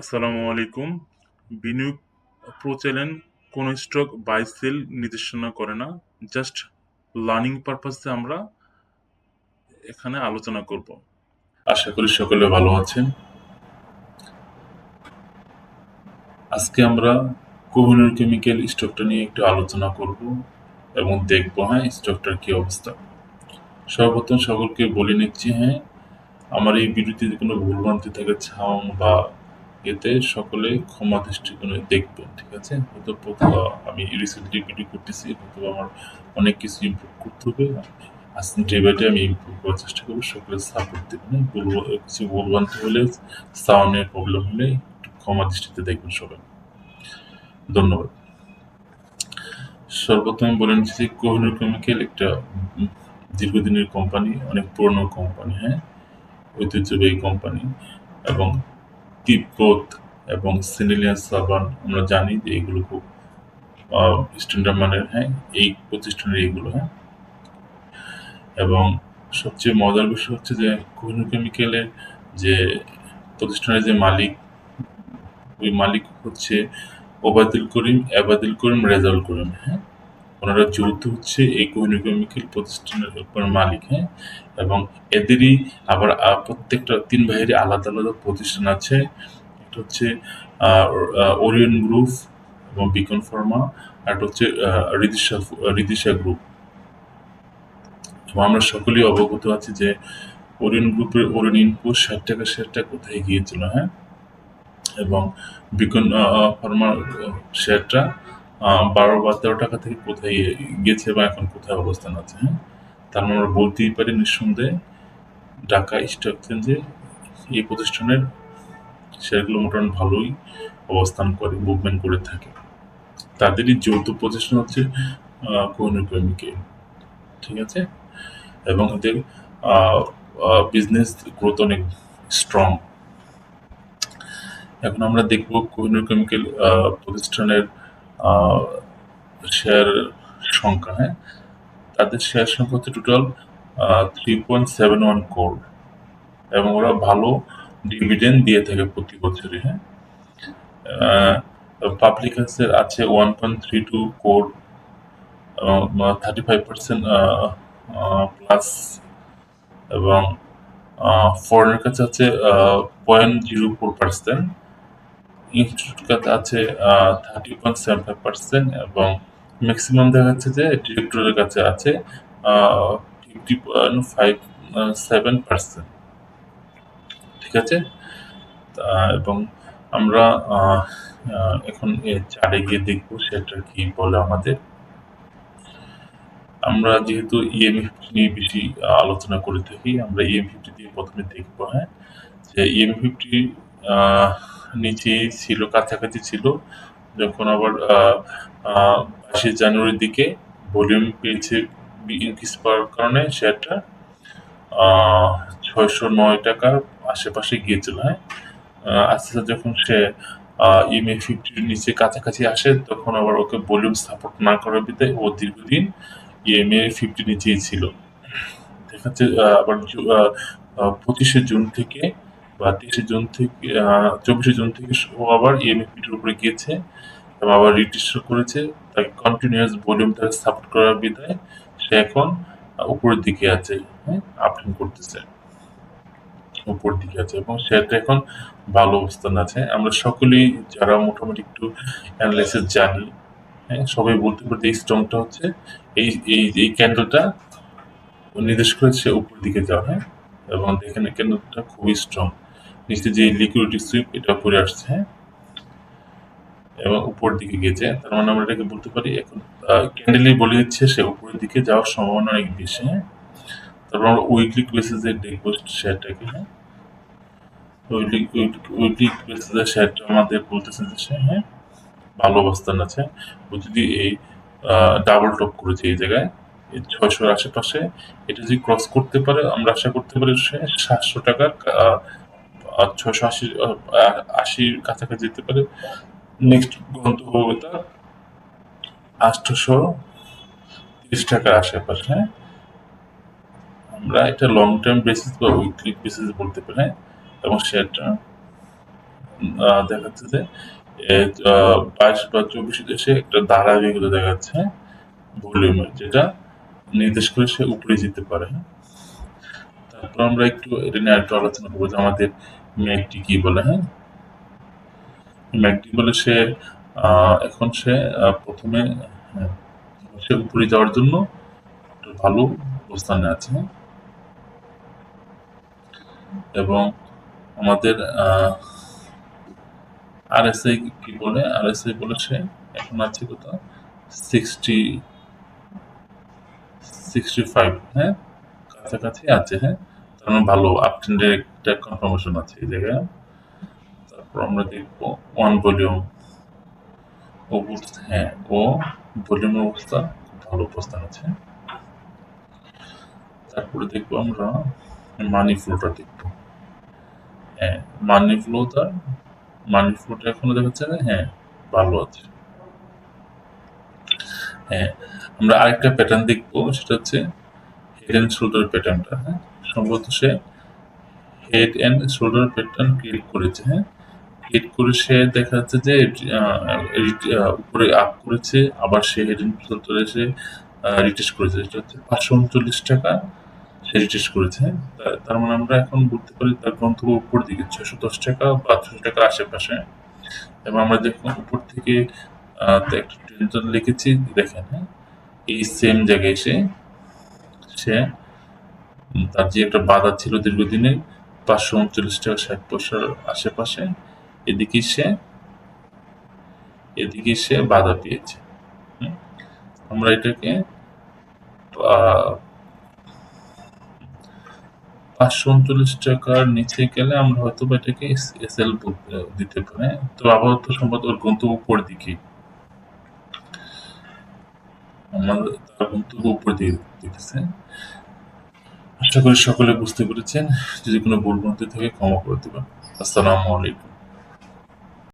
আসসালামু আলাইকুম। বিনিয়োগ প্রচলন, কোন স্টক বাই সেল নির্দেশনা করে না। জাস্ট লার্নিং পারপাসে আমরা এখানে আলোচনা করব। আশা করি সকলে ভালো আছেন। আজকে আমরা কোহিনুর কেমিক্যাল স্টকটা নিয়ে একটু আলোচনা করব এবং দেখব হ্যাঁ স্টকটার কি অবস্থা। সর্বপ্রথম সকলকে বলে নিচ্ছি হ্যাঁ আমার এই ভিডিওতে কোনো ভুলভ্রান্তি থাকে, ছাউন বা এতে সকলে ক্ষমা দৃষ্টিকোণে দেখবেন, ঠিক আছে? হয়তো প্রথম আমি রিসেন্টলি ভিডিও করতেছি, হয়তো আমার অনেক কিছু ইমপ্রুভ করতে হবে। আসলে ডে আমি ইমপ্রুভ করার চেষ্টা করব, সকলে সাপোর্ট দেবেন হ্যাঁ? বলব কিছু ভুলভ্রান্তি হলে সাউন্ডের প্রবলেম হলে একটু ক্ষমা দৃষ্টিতে দেখবেন সবাই। ধন্যবাদ। সর্বপ্রথম বলে নিচ্ছি, কোহিনুর কেমিক্যাল একটা দীর্ঘদিনের কোম্পানি অনেক পুরনো কোম্পানি হ্যাঁ? ঐতিহ্যবাহী কোম্পানি এবং তিব্বত এবং সিনেলিয়ান সাবান আমরা জানি যে এগুলো খুব স্ট্যান্ডার্ড মানের হ্যাঁ এই প্রতিষ্ঠানের এইগুলো হ্যাঁ। এবং সবচেয়ে মজার বিষয় হচ্ছে যে কোহিনুর কেমিক্যালের যে প্রতিষ্ঠানের যে মালিক, ওই মালিক হচ্ছে ওবায়দুল করিম এবাদুল করিম রেজাউল করিম হ্যাঁ। ওনারা যৌথ হচ্ছে এই কোহিনুর প্রতিষ্ঠানের উপর মালিক হ্যাঁ? এবং এদেরই আবার প্রত্যেকটা তিন ভাইয়েরই আলাদা আলাদা প্রতিষ্ঠান আছে। একটা হচ্ছে ওরিয়ন গ্রুপ এবং বিকন ফার্মা আর একটা হচ্ছে রিদিশা রিদিশা গ্রুপ এবং আমরা সকলেই অবগত আছি যে ওরিয়ন গ্রুপের ওরিয়ন ইনপুট ষাট টাকা শেয়ারটা কোথায় গিয়েছিল হ্যাঁ? এবং বিকন ফার্মার শেয়ারটা বারো বা তেরো টাকা থেকে কোথায় গেছে বা এখন কোথায় অবস্থান আছে হ্যাঁ? তার মানে আমরা বলতেই পারি নিঃসন্দেহে ঢাকা স্টক এক্সচেঞ্জে এই প্রতিষ্ঠানের শেয়ারগুলো মোটামুটি ভালোই অবস্থান করে মুভমেন্ট করে থাকে। তাদেরই যৌথ প্রতিষ্ঠান হচ্ছে কোহিনুর ঠিক আছে? এবং এদের বিজনেস গ্রোথ অনেক স্ট্রং এখন আমরা দেখব কোহিনুর কেমিক্যাল প্রতিষ্ঠানের শেয়ার সংখ্যা হ্যাঁ তাদের শেয়ার সংখ্যা হচ্ছে total three point seven one crore এবং ওরা ভালো ডিভিডেন্ড দিয়ে থাকে প্রতি বছরই হ্যাঁ? পাবলিক হেলথের আছে one point three two crore thirty five percent plus এবং ফরেনের কাছে আছে point zero four percent institute আছে thirty point seven five percent এবং ম্যাক্সিমাম দেখা যাচ্ছে যে ডিরেক্টরের কাছে আছে ফিফটি ফাইভ সেভেন পার্সেন্ট ঠিক আছে? এবং আমরা এখন চারে গিয়ে দেখব সেটা কি বলে আমাদের। আমরা যেহেতু ইএমএফ নিয়ে বেশি আলোচনা করে থাকি, আমরা ইএম ফিফটি দিয়ে প্রথমে দেখব হ্যাঁ? যে ইএম ফিফটি নিচে ছিল, কাছাকাছি ছিল। যখন আবার আশি জানুয়ারির দিকে ভলিউম পেয়েছে ইনক্রিজ পাওয়ার কারণে শেয়ারটা ছয়শো নয় টাকার আশেপাশে গিয়েছিল হ্যাঁ? আস্তে আস্তে যখন সে ইএমএ ফিফটির নিচে কাছাকাছি আসে, তখন আবার ওকে ভলিউম সাপোর্ট না করার বিধায় ও দীর্ঘদিন ইএমএ ফিফটি নিচেই ছিল। দেখা যাচ্ছে আবার পঁচিশে জুন থেকে বা তেইশে জুন থেকে চব্বিশে জুন থেকে ও আবার ইএমএ ফিফটির উপরে গিয়েছে এবং আবার রিজিস্টার করেছে। তাকে কন্টিনিউয়াস ভলিউম তাকে সাপোর্ট করার বিধায় সে এখন উপরের দিকে আছে হ্যাঁ আপডাউন করতেছে। উপর দিকে আছে এবং শেয়ারটা এখন ভালো অবস্থান আছে। আমরা সকলেই যারা মোটামুটি একটু অ্যানালাইসিস জানি হ্যাঁ সবাই বলতে পারি এই স্ট্রংটা হচ্ছে, এই এই এই ক্যান্ডেলটা নির্দেশ করেছে উপর দিকে যাওয়া হ্যাঁ এবং দেখেন ক্যান্ডেলটা খুবই স্ট্রং নিচে যে লিকুইডিটি সুইপ এটা করে আসছে এবং উপর দিকে গেছে তার মানে আমরা এটাকে বলতে পারি এখন ক্যান্ডেলই বলে দিচ্ছে সে উপরের দিকে যাওয়ার সম্ভাবনা অনেক বেশি। তারপর আমরা উইকলি বেসিসে দেখব শেয়ারটাকে উইকলি উইকলি বেসিসে শেয়ারটা আমাদের বলতেছে যে সে হ্যাঁ ভালো অবস্থান আছে। ও যদি এই ডাবল টপ করেছে এই জায়গায় ছয়শোর আশেপাশে, এটা যদি ক্রস করতে পারে, আমরা আশা করতে পারি সে সাতশো টাকার ছয়শো আশি আশির কাছাকাছি যেতে পারে। নেক্সট হবে তার তিরিশ টাকার আশেপাশে। হ্যাঁ? আমরা এটা লং টার্ম বেসিস বা উইকলি বেসিস বলতে পারি হ্যাঁ? এবং দেখাচ্ছে যে বাইশ বা চব্বিশ দেশে একটা দেখাচ্ছে ভলিউমের যেটা নির্দেশ করে সে উপরে যেতে পারে হ্যাঁ? তারপর আমরা একটু এটা নিয়ে একটু আলোচনা করব যে আমাদের ম্যাকটি কি বলে হ্যাঁ? ম্যাকটি বলে সে এখন সে প্রথমে হ্যাঁ, সে উপরে যাওয়ার জন্য ভালো অবস্থানে আছে? এবং আমাদের আর এস আই কি বলে আর এস আই বলে সে এখন আছে কত সিক্সটি সিক্সটি ফাইভ হ্যাঁ? কাছাকাছি আছে হ্যাঁ? তার মানে ভালো আপ একটা কনফার্মেশন আছে এই জায়গায়। তারপর আমরা দেখব ওয়ান ভলিউম অবস্থা হ্যাঁ ও ভলিউমের অবস্থা ভালো অবস্থান আছে। তারপরে দেখব আমরা মানি ফ্লোটা দেখব। হ্যাঁ মানি ফ্লোটা মানি ফ্লোটা এখনও দেখাচ্ছে না হ্যাঁ ভালো আছে। হ্যাঁ আমরা আরেকটা প্যাটার্ন দেখব, সেটা হচ্ছে হেড অ্যান্ড শোল্ডার প্যাটার্নটা হ্যাঁ? সম্ভবত সে head and shoulder pattern create করেছে হ্যাঁ? ক্রিয়েট করে সে দেখা যাচ্ছে যে উপরে আপ করেছে, আবার সে হেড অ্যান্ড শোল্ডারে সে রিটেস্ট করেছে। এটা হচ্ছে পাঁচশো উনচল্লিশ টাকা সে রিটেস্ট করেছে হ্যাঁ? তার মানে আমরা এখন বলতে পারি তার গন্তব্য উপর দিকে, ছয়শো দশ টাকা বা ছশো টাকা আশেপাশে। এবং আমরা দেখুন উপর থেকে একটা ট্রেন লিখেছি, দেখেন হ্যাঁ? এই সেম জায়গায় এসে সে তার যে একটা বাধা ছিল দীর্ঘদিনের পাঁচশো উনচল্লিশ টাকা ষাট পয়সার আশেপাশে, এদিকে সে এদিকে সে বাধা পেয়েছে? আমরা এটাকে পাঁচশো উনচল্লিশ টাকার নিচে গেলে আমরা হয়তো এটাকে এস এল দিতে পারি হ্যাঁ? তো আপাতত সম্ভবত ওর গন্তব্য উপর দিকে আমাদের তার বক্তব্য উপর দিয়ে দিতেছে। আশা করি সকলে বুঝতে পেরেছেন। যদি কোনো ভুল ভ্রান্তি থাকে ক্ষমা করে দেবেন। আসসালামু আলাইকুম।